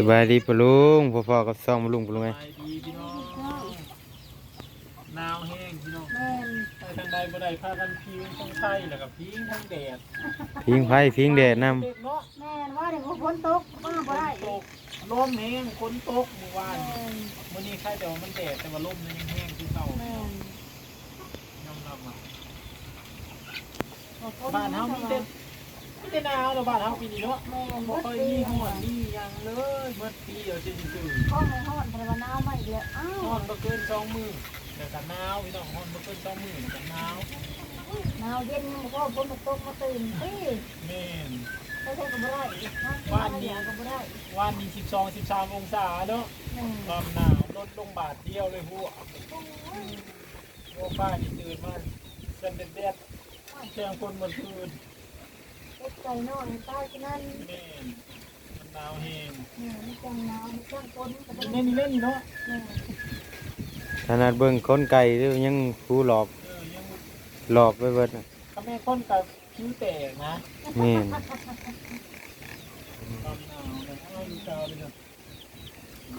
สบายดีปะลุงพ่อๆกับซ่องปะลุงปะลุงไงไปดีพี่น้องหนาวแห้งพี่น้องแม่นไปทางใดบ่ได้พากันพิวทั้งไทยแล้วก็พิงทั้งแดดพิงไผ่พิงแดดนเด็กเนาะแม่นว่าเดี๋ยวฝนตกมาบ่ได้ตกลมแห้งฝนตกเมื่อวานแม่นมื้อนี้ใครเดี๋ยวมันแดดแต่ว่าลมมันยังแห้งคือเก่าแม่นน้ำน้ำอะบ่ฝบ้านเฮามีแต่ มีแต่หนาวแล้วบ้านเฮาปีนี้เนาะแม่นบ่บ่ค่อยปีมีฮ้ฮ้ออนนมีหยังเลยเมื่อปีเดียวจะซื่อห้องในห้อนแต่ว่าหนาวมาอีกแล้วอ้าวฮ้อนบ่เกิน2มื้อแล้วก็หนาวพี่น้องฮ้อนบ่เกิน2มื้อแล้วก็หนาวหนาวเย็นมันก็ฝนมันตกมาตื่นตีแม่นไปใช้ก็บ่ได้บ้านนี้ก็บ่ได้วันนี้12 13องศาเนาะแม่นความหนาวลดลงบาทเดียวเลยพวกพวกบ้านที่ตื่นมาเส้นเด็ดๆเชียงคนเมื่อคืน เล็กไก่น้อยตายที่นั่นแม่นมันหนาวแห้งแม่มีจังหนาวมีจังฝนก็บ่เล่ได้นเล่นเนาะแม่นำขนาดเบิ่งคนไก่เด้อยังผู้หลอกเออยังหลอกไปเบิดน่ะถ้าแม่คนกับคิ้วแตกนะนี่นความหนาวนะเอาอยู่เช้าเลยเนาะ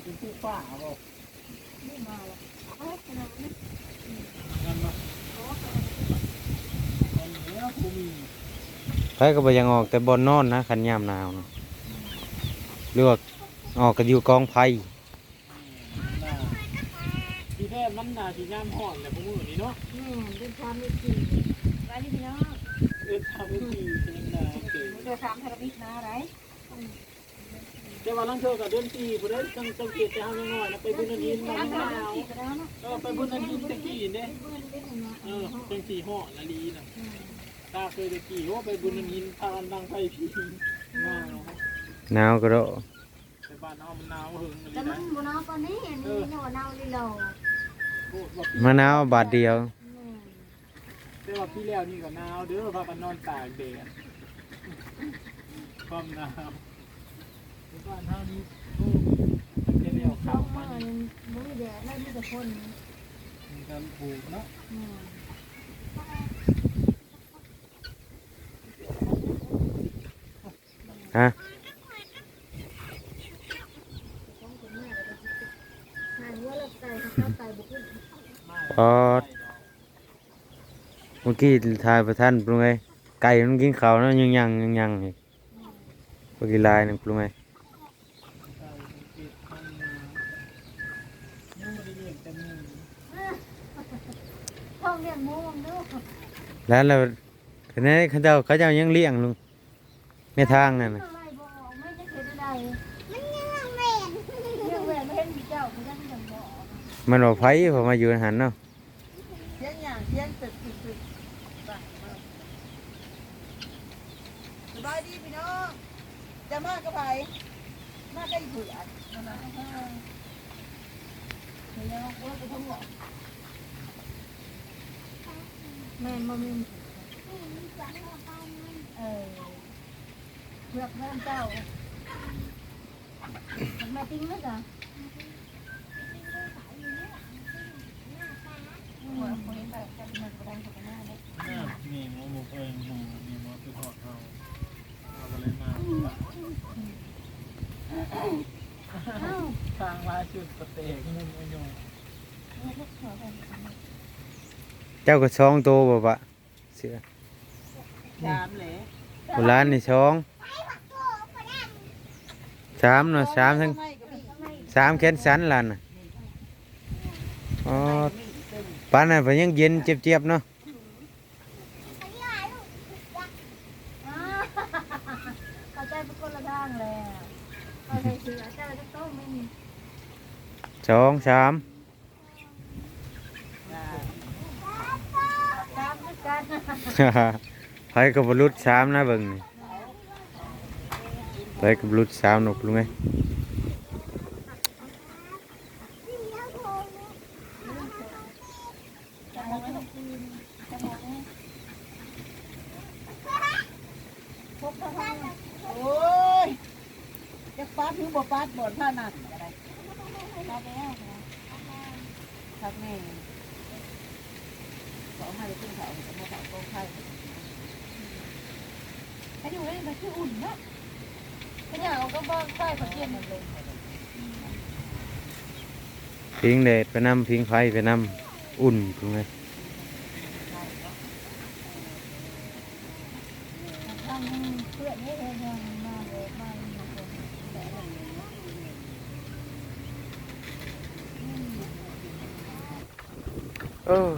เป็นผู้ฝ้าบอกไม่มาแล้วเอ้ยขนาดนี้กันเนาะไอ้เนี้ยกูมี ไผก็บ่ยังออกแต่บ่นอนนะคันยามหนาวนะหรือว่าออกก็อยู่กองไผ่หน้าที่แท้มันหนาที่ย่ามห่อนแหละพวกมือนี่เนาะแม่นเป็นความมีจริงไปนี่พี่น้องเออทำให้ดีเป็นหนาเก่งเดี๋ยวถามทาราบิกนะอะไรแต่ว่าลังเธอกับเดือนปีบ่ได้สังสังเกตแต่เฮายังน้อยนะไปบุญอันนี้มันหนาวก็ได้นะเออไปบุญอันนี้ตะกี้เด้เพื่อนเล่นนะเออจังสี่ห่อละลีน่ะ ตาเคยตะกี้ว่าไปบุญอันนี้พากันดังไฟผีหนาวหนาวก็โดะไปบ้านเฮามันหนาวหึงอะไรแต่มันะนบนเอาตอนนี้อันนี้เนี่ยว่าเอาลีโลโอ้ว่าปีมะนาวบาทเดียวแต่ว่าพี่แล้วนี่ก็หนาวเด้อพากันนอนตากแดดความหนาวไปบ้านเฮานี่โอ้ตั้งแต่แล้วเขาเข้ามามานี่บุ้ยแดดแล้วมีแต่คนมีการปลูกเนาะ ฮะหายว่าเราไก่ข้าวไก่บุกมาพอเมื่อกี้ทายประท่านปรุงไงไก่มันกินข้าวเนาะยังยังยังยังอีกเมื่อกี้ลายนึงปรุงไงยังไม่ได้เลี้ยงแต่มือท้องเรียนมูมดูแล้วเราทีนี้เขาเจ้าเขาเจ้ายังเลี้ยงลุง ในทางนั่นน่ะอะไรบอกไม่ได้เห็นอะไรมันยังแหวนยังแหวนไม่เห็นเจ้ามันยังยังบอกมันบอกไผพอมาอยู่ในหันเนาะเสียงอย่างเสียงตึกตึกตึกสบายดีพี่น้องจะมากกับไปมากได้เบื่อนะนะเดี๋ยวว่าไปทั้งหมดแม่มามินเออ เลือกเพิ่มเจ้ามันมาติ้งไหมจ๊ะหัวคนนี้แบบจะมันกระดังกับหน้าเนี่ยนี่หมูหมูเองหมูนี่หมูคือทอดเขาเอาอะไรมาทางมาจุดสเต็กมุมไม่ยงเจ้าก็ช้องโตบ่ปะเสือสามเหลโบราณนี่ช้อง สามเนาะสามทั้งสามแขนสันล่ะนะอ๋อปานนั้นยังเย็นเจ็บๆเนาะเข้าใจเป็นคนละทางแล้วเข้าใจเสือเจ้าจะต้องไม่มีสามตามด้วยกันไผกับบรุษสามนะเบิ่งนี่ ไผกับบรุษสามเนาะปรุงไงพกทางโอ้ยจะปัดหรือบ่ปั ไม่ให้ขึ้นเขาจะมาเขากองไข่ถ้าอยู่ได้มันคืออุ่นเนาะไม่อยากเอาก็บอกใส่ผักเทียมมันเลยพิงแดดไปนำพิงไฟไปนำอุ่นตรงไงทำเพื่อนให้เธอยังมาเลยมาเออ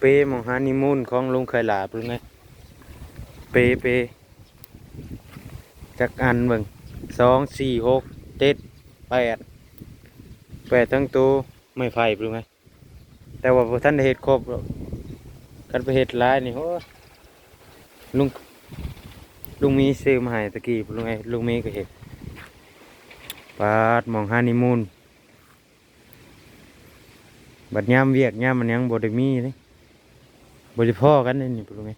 เปมองฮานิมูนของลุงเคยหลาบลุงไงเปเป จักอันเบิ่งสองสี่หกเจ็ดแปดแปดทั้งตัวไม่ไฟปลุงไงแต่ว่าพอท่านเห็ดครบหรอกกันไปเห็ดหลายนี่โอ้ยลุงลุงมีซื้อมาให้ตะกี้ปลุงไงลุงมีก็เห็ดปาดมองฮานิมูนบัดยามเวียกยามมันยังบดมีเลยบ่ได้พ่อกันนี่นี่ปลุงไง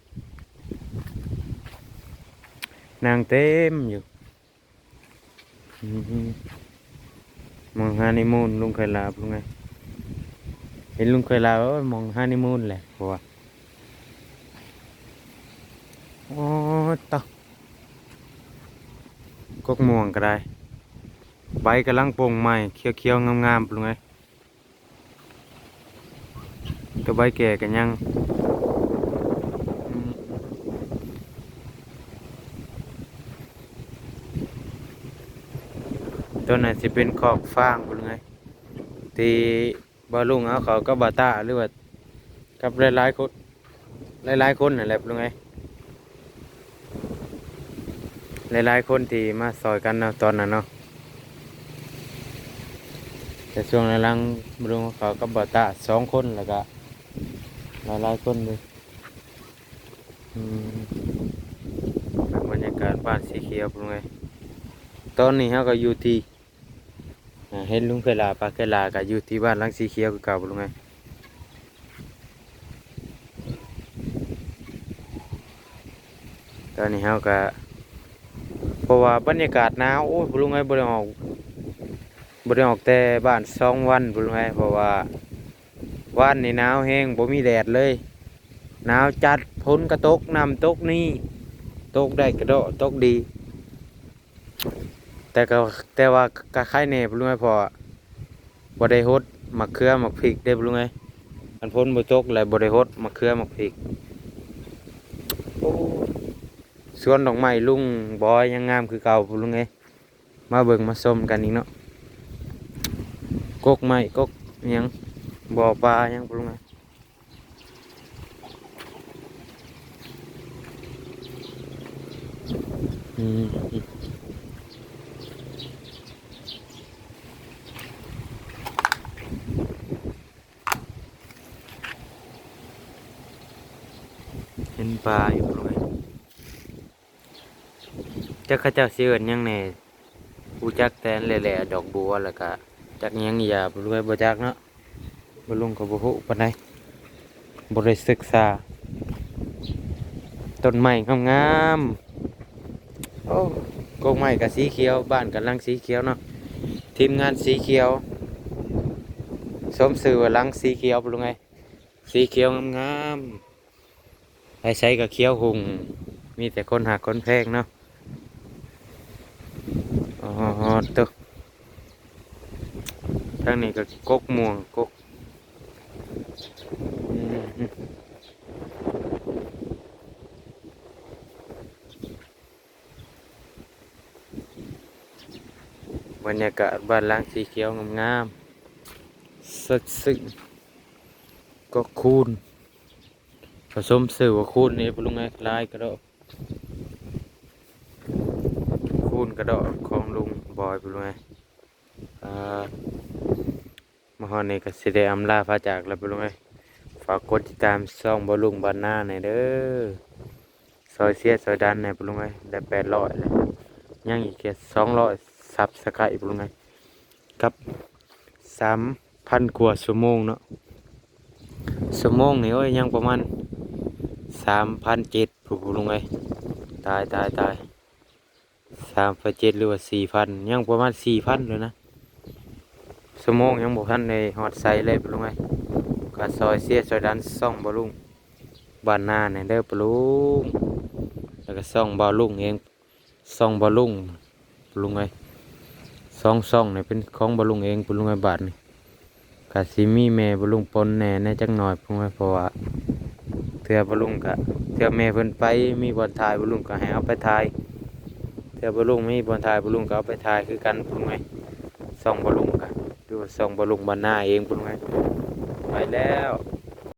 นางเต็มอยู่มองฮานิมูนลุงเคยลาปลุงไงเห็นลุงเคยลาว่ามองฮานิมูนแหละเพราะว่าโอ้ตะกกม่วงก็ได้ใบกำลังปงใหม่เขียวๆงามๆปลุงไงตัวใบแก่กันยัง ตัวนั้นจะเป็นขอกฟางเป็นไงที่บาลุงเอาเขาก็บาตาหรือว่ากับหลายๆคนหลายๆคนนั่นแหละเป็นไงหลายๆคนที่มาซอยกันนะตอนนั้นเนาะแต่ช่วงหลังๆบาลุงเขากับาตาสองคนแล้วก็หลายหลายๆคนเลยอืมบรรยากาศบ้านสีเขียวเป็นไง ตอนนี้เขาก็อยู่ที่ เห็นลุงเคลาปลาเคลาก็อยู่ที่บ้านลังสีเขียวคือเก่าเป็นไงตอนนี้เขาก็เพราะว่าบรรยากาศหนาวโอ้ยบุรุงไงบริออกบริออกแต่บ้านสองวันบุรุงไงเพราะว่าวันนี่หนาวแห้งบ่มีแดดเลยหนาวจัดพ้นกระตกน้ำตกนี่ตกได้กระโดดตกดี แต่ก็แต่ว่ากะไข่แน่บ่รู้ไหมพอบ่ได้ฮดมะเขือมะพริกได้บ่รู้ไหมมันพ้นบ่ตกแล้วบ่ได้ฮดมะเขือมะพริกสวนดอกไม้ลุงบอยยังงามคือเก่าบ่รู้ไงมาเบิ่งมาชมกันอีกเนาะกกไม้กกอิหยังบ่อปลายังปรุงไงอืม เห็นปลาอยู่ปรุงไงจักข้าเจ้าเสืออนหยังแหน่ผู้จักแตนแหล่ๆดอกบัวแล้วก็จักยังอย่าปรุงไงบ่จักเนาะบลุงกับบุหุปานใดบริศึกษาต้นไม้งามๆโอ้กงไม้กับสีเขียวบ้านกับลังสีเขียวเนาะทีมงานสีเขียวสมสื่อว่าลังสีเขียวบลุงไงสีเขียวงามๆ ไอ้ใช้กับเขี้ยวหุง มีแต่คนหักคนแพงเนาะอ๋อตึกทางนี้ก็กกม่วงกกบรรยากาศบ้านล้างสีเขียวงามๆสดซึ้งก็คูน ผสมสื่อว่าคูนนี่ปรุงไงคล้ายกระโดดคูนกระโดดของลุงบอยปรุงไงอ่ามาฮอนนี่ก็สิได้อำลาพระจากแล้วปรุงไงฝากกดติดตามช่องบอลุงบานหน้าหน่อยเด้อซอยเสียซอยดันในอยปลุงไงได้แปดร้อยเลยยังอีกแค่สองร้อยซับสกายปลุงไงกับสามพันกว่าชั่วโมงเนาะชั่วโมงนี่โอ้ยยังประมาณ สามพันเจ็ดปลุงไงตายตายตายสามพันเจ็ดหรือว่าสี่พันยังประมาณสี่พันเลยนะชั่วโมงยังบอกท่านในฮอดไซเลยปลุงไงก็ซอยเสียซอยดันซ่องบอลุงบานนาเนี่ยเด้อปลุงแล้วก็ซ่องบอลุงเองซ่องบอลุงลุงไงสองซ่องเนี่ยเป็นของบอลุงเองปลุงไงบาทนี่กะสิมีแม่บอลุงปนแหน่แน่จักหน่อยปลุงไงเพราะว่า ทื่อบลุงกะเทื่อแม่เพิ่นไปมีบอลทายบลุงก็ให้เอาไปทายเทื่อบลุงมีบอลทายบลุงก็เอาไปทายคือกันปุ่งไงส่องบลุงกะดูส่องบลุงบนหน้าเองปุ่งไงไปแล้ว